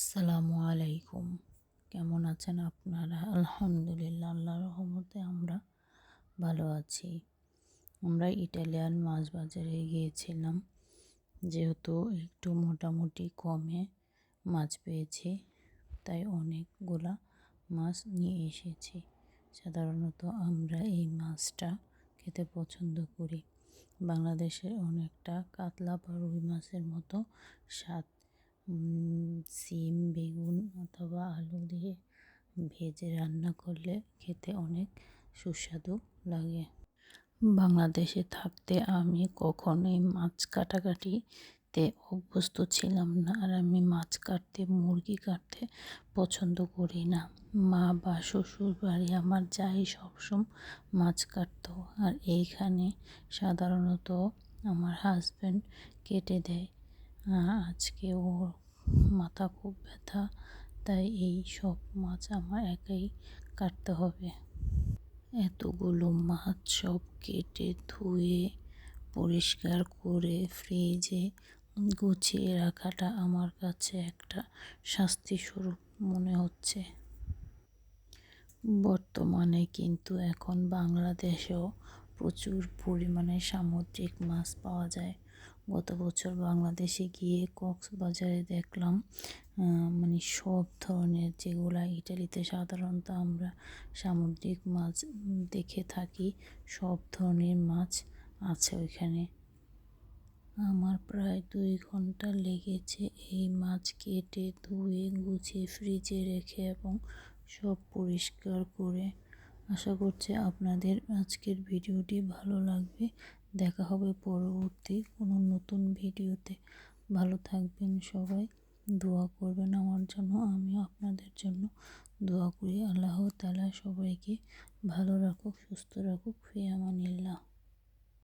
আসসালামু আলাইকুম। কেমন আছেন আপনারা? আলহামদুলিল্লাহ, আল্লাহ রহমতে আমরা ভালো আছি। আমরা ইটালিয়ান মাছ বাজারে গিয়েছিলাম। যেহেতু একটু মোটামুটি কমে মাছ পেয়েছি, তাই অনেকগুলা মাছ নিয়ে এসেছি। সাধারণত আমরা এই মাছটা খেতে পছন্দ করি। বাংলাদেশের অনেকটা কাতলা বা রুই মাছের মতো স্বাদ সিম, বেগুন অথবা আলু দিয়ে ভেজে রান্না করলে খেতে অনেক সুস্বাদু লাগে। বাংলাদেশে থাকতে আমি কখনোই মাছ কাটাকাটিতে অভ্যস্ত ছিলাম না আর আমি মাছ কাটতে, মুরগি কাটতে পছন্দ করি না। মা বা শ্বশুর বাড়ি আমার যাই সবসময় মাছ কাটতো আর এইখানে সাধারণত আমার হাজব্যান্ড কেটে দেয়। আজকে ও মাথা খুব ব্যথা, তাই এই সব মাছ আমার একাই কাটতে হবে। এতগুলো মাছ সব কেটে ধুয়ে, পরিষ্কার করে ফ্রিজে গুছিয়ে রাখাটা আমার কাছে একটা শাস্তি স্বরূপ মনে হচ্ছে। বর্তমানে কিন্তু এখন বাংলাদেশেও প্রচুর পরিমাণে সামুদ্রিক মাছ পাওয়া যায়। গত বছর বাংলাদেশে গিয়ে কক্সবাজারে দেখলাম মানে সব ধরনের যেগুলা ইটালিতে সাধারণত আমরা সামুদ্রিক মাছ দেখে থাকি, সব ধরনের মাছ আছে ওইখানে। আমার প্রায় দুই ঘণ্টা লেগেছে এই মাছ কেটে ধুয়ে, গুছিয়ে ফ্রিজে রেখে এবং সব পরিষ্কার করে। আশা করছি আপনাদের আজকের ভিডিওটি ভালো লাগবে। দেখা হবে পরবর্তী কোনো নতুন ভিডিওতে। ভালো থাকবেন সবাই। দোয়া করবেন আমার জন্য, আমি আপনাদের জন্য দোয়া করি। আল্লাহ তালা সবাইকে ভালো রাখুক, সুস্থ রাখুক। ফিয়ামানিল্লাহ